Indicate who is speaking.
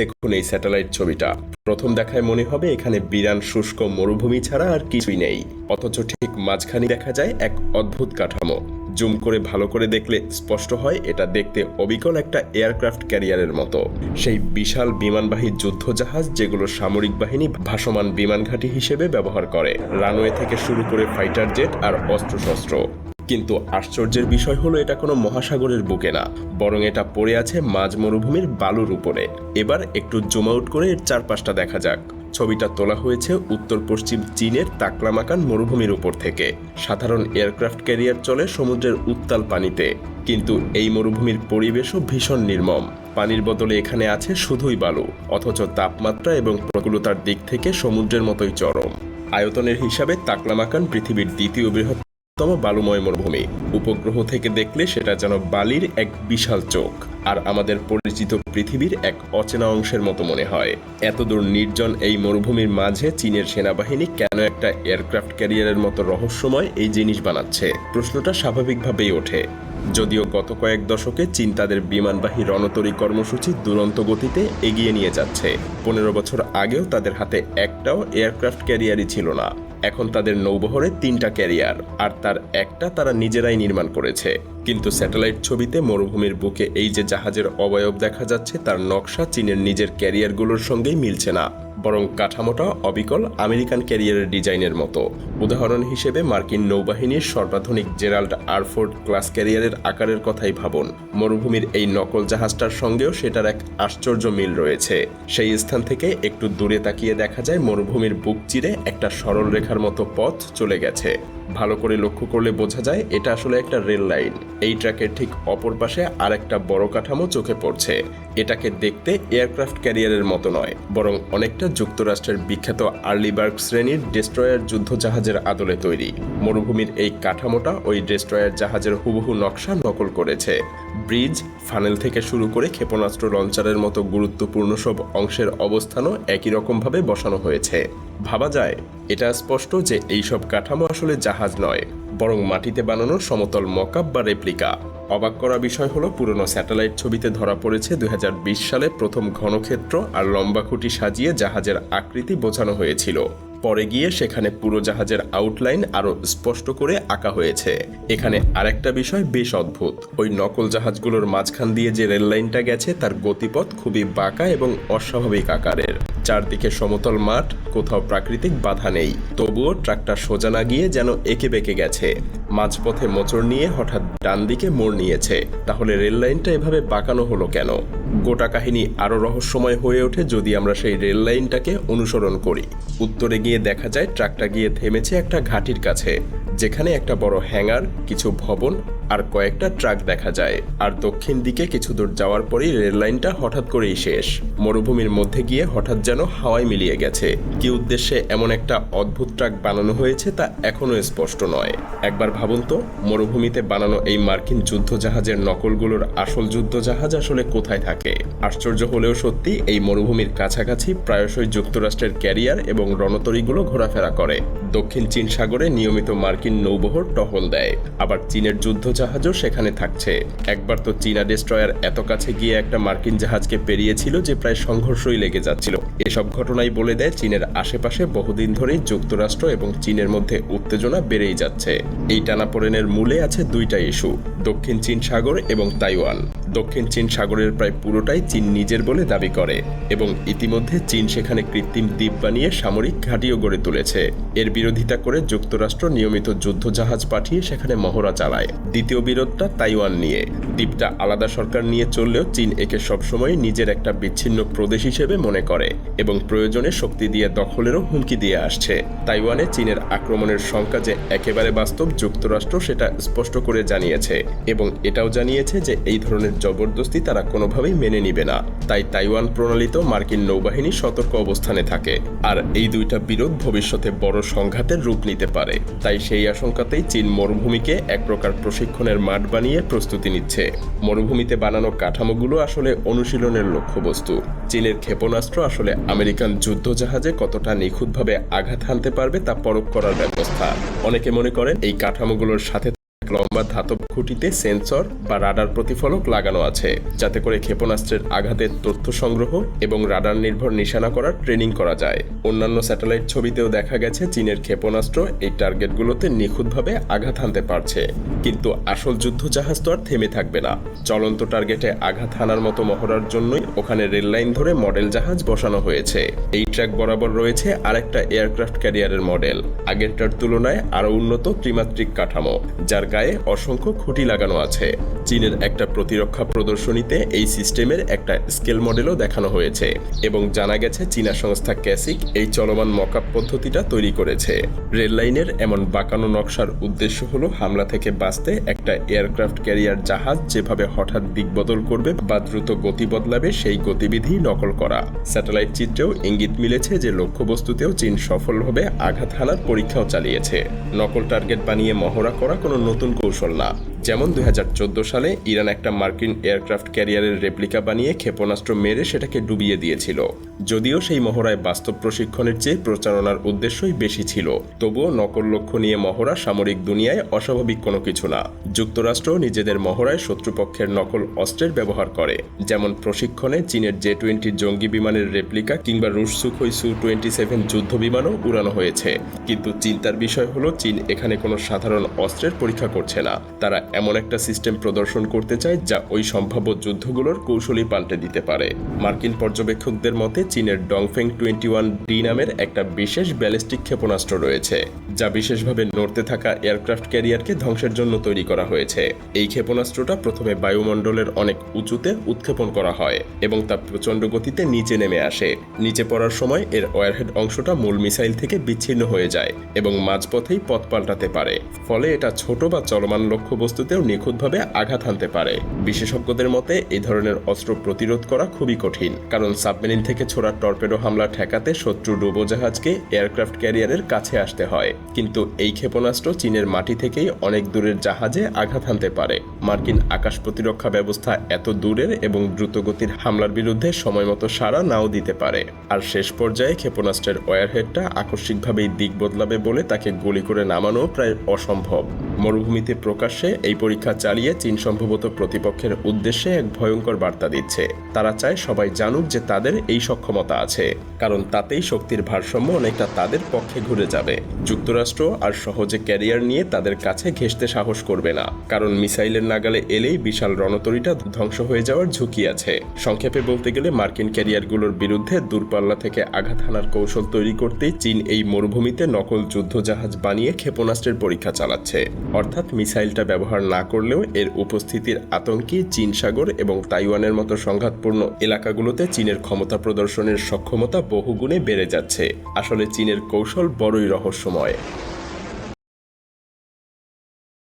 Speaker 1: দেখুন এই স্যাটেলাইট ছবিটা। প্রথম দেখায় মনে হবে এখানে বিরান শুষ্ক মরুভূমি ছাড়া আর কিছুই নেই। অথচ ঠিক মাঝখানে দেখা যায় এক অদ্ভুত কাঠামো। জুম করে ভালো করে দেখলে স্পষ্ট হয়, এটা দেখতে অবিকল একটা এয়ারক্রাফট ক্যারিয়ারের মতো। সেই বিশাল বিমানবাহী যুদ্ধজাহাজ যেগুলো সামরিক বাহিনী ভাসমান বিমান ঘাঁটি হিসেবে ব্যবহার করে। রানওয়ে থেকে শুরু করে ফাইটার জেট আর অস্ত্রশস্ত্র। কিন্তু আশ্চর্যের বিষয় হলো এটা কোনো মহাসাগরের বুকে না, বরং এটা পড়ে আছে মাঝ মরুভূমির বালুর উপরে। এবার একটু জুম আউট করে এর চারপাশটা দেখা যাক। ছবিটা তোলা হয়েছে উত্তর পশ্চিম চীনের তাকলামাকান মরুভূমির উপর থেকে। সাধারণ এয়ারক্রাফট ক্যারিয়ার চলে সমুদ্রের উত্তাল পানিতে। কিন্তু এই মরুভূমির পরিবেশও ভীষণ নির্মম। পানির বদলে এখানে আছে শুধুই বালু, অথচ তাপমাত্রা এবং প্রকুলতার দিক থেকে সমুদ্রের মতোই চরম। আয়তনের হিসাবে তাকলামাকান পৃথিবীর দ্বিতীয় বৃহৎ বৃহত্তম বালুময় মরুভূমি। উপগ্রহ থেকে দেখলে সেটা যেন বালির এক বিশাল চোখ, আর আমাদের পরিচিত পৃথিবীর এক অচেনা অংশের মতো মনে হয়। এতদূর নির্জন এই মরুভূমির মাঝে চীনের সেনাবাহিনী কেন একটা এয়ারক্রাফট ক্যারিয়ারের মতো রহস্যময় এই জিনিস বানাচ্ছে? প্রশ্নটা স্বাভাবিকভাবেই ওঠে। যদিও গত কয়েক দশকে চীন তাদের বিমানবাহী রণতরী কর্মসূচি দুরন্ত গতিতে এগিয়ে নিয়ে যাচ্ছে। পনেরো বছর আগেও তাদের হাতে একটাও এয়ারক্রাফট ক্যারিয়ারই ছিল না। এখন তাদের নৌবহরে তিনটা ক্যারিয়ার, আর তার একটা তারা নিজেরাই নির্মাণ করেছে। কিন্তু স্যাটেলাইট ছবিতে মরুভূমির বুকে এই যে জাহাজের অবয়ব দেখা যাচ্ছে, তার নকশা চীনের নিজের ক্যারিয়ারগুলোর সঙ্গেই মিলছে না। বরং কাঠামোটা অবিকল আমেরিকান ক্যারিয়ারের ডিজাইনের মতো। উদাহরণ হিসেবে মার্কিন নৌবাহিনীর সর্বাধুনিক জেরাল্ড আরফোর্ড ক্লাস ক্যারিয়ারের আকারের কথাই ভাবুন। মরুভূমির এই নকল জাহাজটার সঙ্গেও সেটার এক আশ্চর্য মিল রয়েছে। সেই স্থান থেকে একটু দূরে তাকিয়ে দেখা যায় মরুভূমির বুক চিরে একটা সরল রেখার মতো পথ চলে গেছে। ভালো করে লক্ষ্য করলে বোঝা যায় এটা আসলে একটা রেল লাইন। এই ট্র্যাকের ঠিক অপর পাশে আর একটা বড় কাঠামো চোখে পড়ছে। এটাকে দেখতে এয়ারক্রাফট ক্যারিয়ারের মতো নয়, বরং অনেকটা যুক্তরাষ্ট্রের বিখ্যাত আর্লিবার্গ শ্রেণির ডেস্ট্রয়ার যুদ্ধজাহাজের আদলে তৈরি। মরুভূমির এই কাঠামোটা ওই ডেস্ট্রয়ার জাহাজের হুবহু নকশা নকল করেছে। ব্রিজ, ফানেল থেকে শুরু করে ক্ষেপণাস্ত্র লঞ্চারের মতো গুরুত্বপূর্ণ সব অংশের অবস্থানও একই রকমভাবে বসানো হয়েছে। ভাবা যায়। এটা স্পষ্ট যে এইসব কাঠামো আসলে জাহাজ নয়, বরং মাটিতে বানানো সমতল মকাপ বা রেপ্লিকা। অবাক করা বিষয় হলো, পুরনো স্যাটেলাইট ছবিতে ধরা পড়েছে দু হাজার বিশ সালে প্রথম ঘনক্ষেত্র আর লম্বা খুঁটি সাজিয়ে জাহাজের আকৃতি বোঝানো হয়েছিল। পরে গিয়ে সেখানে পুরো জাহাজের আউটলাইন আরও স্পষ্ট করে আঁকা হয়েছে। এখানে আরেকটা বিষয় বেশ অদ্ভুত। ওই নকল জাহাজগুলোর মাঝখান দিয়ে যে রেল লাইনটা গেছে, তার গতিপথ খুবই বাঁকা এবং অস্বাভাবিক আকারের। চারদিকে সমতল মাঠ, কোথাও প্রাকৃতিক বাধা নেই। তবুও ট্রাকটা সোজা না গিয়ে যেন এঁকে বেঁকে গেছে। মাঝপথে মোচড় নিয়ে হঠাৎ ডান দিকে মোড় নিয়েছে। তাহলে রেল লাইনটা এভাবে বাঁকানো হলো কেন? গোটা কাহিনী আরও রহস্যময় হয়ে ওঠে যদি আমরা সেই রেল লাইনটাকে অনুসরণ করি। উত্তরে গিয়ে দেখা যায়, ট্রাকটা গিয়ে থেমেছে একটা ঘাটির কাছে, যেখানে একটা বড় হ্যাঙ্গার, কিছু ভবন আর কয়েকটা ট্রাক দেখা যায়। আর দক্ষিণ দিকে কিছু দূর যাওয়ার পরেই রেল লাইনটা হঠাৎ করেই শেষ। মরুভূমির মধ্যে গিয়ে হঠাৎ যেন হাওয়ায় মিলিয়ে গেছে। কি উদ্দেশ্যে এমন একটা অদ্ভুত ট্রাক বানানো হয়েছে তা এখনও স্পষ্ট নয়। একবার ভাবুন তো, মরুভূমিতে বানানো এই মার্কিন যুদ্ধজাহাজের নকলগুলোর আসল যুদ্ধজাহাজ আসলে কোথায় থাকে? আশ্চর্য হলেও সত্যি, এই মরুভূমির কাছাকাছি প্রায়শই যুক্তরাষ্ট্রের ক্যারিয়ার এবং রণতরীগুলো ঘোরাফেরা করে। দক্ষিণ চীন সাগরে নিয়মিত মার্কিন নৌবহর টহল দেয়। আবার চীনের যুদ্ধজাহাজও সেখানে থাকছে। একবার তো চীনা ডেস্ট্রয়ার এত কাছে গিয়ে একটা মার্কিন জাহাজকে পেরিয়েছিল যে প্রায় সংঘর্ষই লেগে যাচ্ছিল। এসব ঘটনাই বলে দেয় চীনের আশেপাশে বহুদিন ধরেই যুক্তরাষ্ট্র এবং চীনের মধ্যে উত্তেজনা বেড়েই যাচ্ছে। এই টানাপোড়েনের মূলে আছে দুইটা ইস্যু, দক্ষিণ চীন সাগর এবং তাইওয়ান। দক্ষিণ চীন সাগরের প্রায় পুরোটাই চীন নিজের বলে দাবি করে এবং ইতিমধ্যে চীন সেখানে কৃত্রিম দ্বীপ বানিয়ে সামরিক ঘাঁটিও গড়ে তুলেছে। এর বিরোধিতা করে যুক্তরাষ্ট্র নিয়মিত যুদ্ধজাহাজ পাঠিয়ে সেখানে মহড়া চালায়। দ্বিতীয় বিরোধটা তাইওয়ান নিয়ে। দ্বীপটা আলাদা সরকার নিয়ে চললেও চীন একে সবসময় নিজের একটা বিচ্ছিন্ন প্রদেশ হিসেবে মনে করে এবং প্রয়োজনে শক্তি দিয়ে দখলেরও হুমকি দিয়ে আসছে। তাইওয়ানে চীনের আক্রমণের শঙ্কা যে একেবারে বাস্তব যুক্তরাষ্ট্র সেটা স্পষ্ট করে জানিয়েছে এবং এটাও জানিয়েছে যে এই ধরনের জবরদস্তি তারা কোনোভাবেই মেনে নিবে না। তাই তাইওয়ান প্রণালীতেও মার্কিন নৌবাহিনী সতর্ক অবস্থানে থাকে, আর এই দুইটা বিরোধ ভবিষ্যতে বড় সংঘাতের রূপ নিতে পারে। তাই সেই আশঙ্কাতেই চীন মরুভূমিকে এক প্রকার প্রশিক্ষণের মাঠ বানিয়ে প্রস্তুতি নিচ্ছে। মরুভূমিতে বানানো কাঠামোগুলো আসলে অনুশীলনের লক্ষ্যবস্তু। চীনের ক্ষেপণাস্ত্র আসলে আমেরিকান যুদ্ধজাহাজে কতটা নিখুঁতভাবে আঘাত হানতে পারবে তা পরখ করার ব্যবস্থা। অনেকে মনে করেন এই কাঠামোগুলোর সাথে লম্বা ধাতব খুঁটিতে সেন্সর বা রাডার প্রতিফলক লাগানো আছে, যাতে করে ক্ষেপণাস্ত্রের আঘাতের তথ্য সংগ্রহ এবং রাডার নির্ভর নিশানা করার ট্রেনিং করা যায়। অন্যান্য স্যাটেলাইট ছবিতেও দেখা গেছে চীনের ক্ষেপণাস্ত্র এই টার্গেটগুলোতে নিখুঁতভাবে আঘাত হানতে পারছে। কিন্তু আসল যুদ্ধ জাহাজ তো আর থেমে থাকবে না। চলন্ত টার্গেটে আঘাত হানার মতো মহড়ার জন্যই ওখানে রেল লাইন ধরে মডেল জাহাজ বসানো হয়েছে। এই ট্র্যাক বরাবর রয়েছে আরেকটা এয়ারক্রাফট ক্যারিয়ারের মডেল। আগেরটার তুলনায় আরও উন্নত ত্রিমাত্রিক কাঠামো, যার গায়ে অসংখ্য খুঁটি লাগানো আছে। চীনের একটা প্রতিরক্ষা প্রদর্শনীতে এই সিস্টেমের একটা স্কেল মডেলও দেখানো হয়েছে এবং জানা গেছে চীনা সংস্থা ক্যাসিক এই চলমান মকআপ পদ্ধতিটা তৈরি করেছে। রেল লাইনের এমন বাঁকানো নকশার উদ্দেশ্য হলো হামলা থেকে বাঁচতে একটা এয়ারক্রাফট ক্যারিয়ার জাহাজ যেভাবে হঠাৎ দিক বদল করবে বা দ্রুত গতি বদলাবে সেই গতিবিধি নকল করা। স্যাটেলাইট চিত্রেও ইঙ্গিত মিলেছে যে লক্ষ্যবস্তুতেও চীন সফলভাবে আঘাত হানার পরীক্ষাও চালিয়েছে। নকল টার্গেট বানিয়ে মহড়া করা কোনো নতুন কৌশল না যেমন দুই হাজার চোদ্দ সালে ইরান একটা মার্কিন এয়ারক্রাফট ক্যারিয়ারের রেপ্লিকা বানিয়ে ক্ষেপণাস্ত্র মেরে সেটাকে ডুবিয়ে দিয়েছিল। যদিও সেই মহড়ায় বাস্তব প্রশিক্ষণের চেয়ে প্রচারণার উদ্দেশ্যই বেশি ছিল। তবুও নকল লক্ষ্য নিয়ে মহড়া সামরিক দুনিয়ায় অস্বাভাবিক কোনো কিছু না। যুক্তরাষ্ট্র নিজেদের মহড়ায় শত্রুপক্ষের নকল অস্ত্রের ব্যবহার করে। যেমন প্রশিক্ষণে চীনের জে টোয়েন্টি জঙ্গি বিমানের রেপ্লিকা কিংবা রুশ সুখই সু টোয়েন্টি সেভেন যুদ্ধ বিমানও উড়ানো হয়েছে। কিন্তু চিন্তার বিষয় হলো, চীন এখানে কোনো সাধারণ অস্ত্রের পরীক্ষা করছে না। তারা এমন একটা সিস্টেম প্রদর্শন করতে চায় যা ওই সম্ভাব্য যুদ্ধগুলোর কৌশলী পাল্টে দিতে পারে। মার্কিন পর্যবেক্ষকদের মতে চীনের ডংফেং টোয়েন্টি ওয়ান ডি নামের একটা বিশেষ ব্যালিস্টিক ক্ষেপণাস্ত্র রয়েছে, যা বিশেষভাবে নড়তে থাকা এয়ারক্রাফট ক্যারিয়ারকে ধ্বংসের জন্য তৈরি করা হয়েছে। এই ক্ষেপণাস্ত্রটা প্রথমে বায়ুমণ্ডলের অনেক উঁচুতে উৎক্ষেপণ করা হয় এবং তা প্রচণ্ড গতিতে নিচে নেমে আসে। নিচে পড়ার সময় এর ওয়ারহেড অংশটা মূল মিসাইল থেকে বিচ্ছিন্ন হয়ে যায় এবং মাঝপথেই পথ পাল্টাতে পারে, ফলে এটা ছোট বা চলমান লক্ষ্যবস্তুতেও নিখুঁতভাবে আঘাত হানতে পারে। বিশেষজ্ঞদের মতে এই ধরনের অস্ত্র প্রতিরোধ করা খুবই কঠিন। কারণ সাবমেরিন থেকে ছোড়া টর্পেডো হামলা ঠেকাতে শত্রু ডুবোজাহাজকে এয়ারক্রাফট ক্যারিয়ারের কাছে আসতে হয়। কিন্তু এই ক্ষেপণাস্ত্র চীনের মাটি থেকেই অনেক দূরের জাহাজে আঘাত হানতে পারে। মার্কিন আকাশ প্রতিরক্ষা ব্যবস্থা এত দূরের এবং দ্রুতগতির হামলার বিরুদ্ধে সময়মতো সাড়া নাও দিতে পারে। আর শেষ পর্যায়ে ক্ষেপণাস্ত্রের ওয়ারহেডটা আকস্মিকভাবেই দিক বদলাবে বলে তাকে গুলি করে নামানো প্রায় অসম্ভব। মরুভূমিতে প্রকাশ্যে এই পরীক্ষা চালিয়ে চীন সম্ভবত প্রতিপক্ষের উদ্দেশ্যে এক ভয়ঙ্কর বার্তা দিচ্ছে। তারা চায় সবাই জানুক যে তাদের এই সক্ষমতা আছে, কারণ তাতেই শক্তির ভারসাম্য অনেকটা তাদের পক্ষে ঘুরে যাবে। যুক্তরাষ্ট্র আর সহজে ক্যারিয়ার নিয়ে তাদের কাছে ঘেঁষতে সাহস করবে না, কারণ মিসাইলের নাগালে এলেই বিশাল রণতরীটা ধ্বংস হয়ে যাওয়ার ঝুঁকি আছে। সংক্ষেপে বলতে গেলে মার্কিন ক্যারিয়ারগুলোর বিরুদ্ধে দূরপাল্লা থেকে আঘাত হানার কৌশল তৈরি করতেই চীন এই মরুভূমিতে নকল যুদ্ধজাহাজ বানিয়ে ক্ষেপণাস্ত্রের পরীক্ষা চালাচ্ছে। অর্থাৎ মিসাইলটা ব্যবহার না করলেও এর উপস্থিতির আতঙ্কে চীন সাগর এবং তাইওয়ানের মতো সংঘাতপূর্ণ এলাকাগুলোতে চীনের ক্ষমতা প্রদর্শনের সক্ষমতা বহুগুণে বেড়ে যাচ্ছে। আসলে চীনের কৌশল বড়ই রহস্যময়।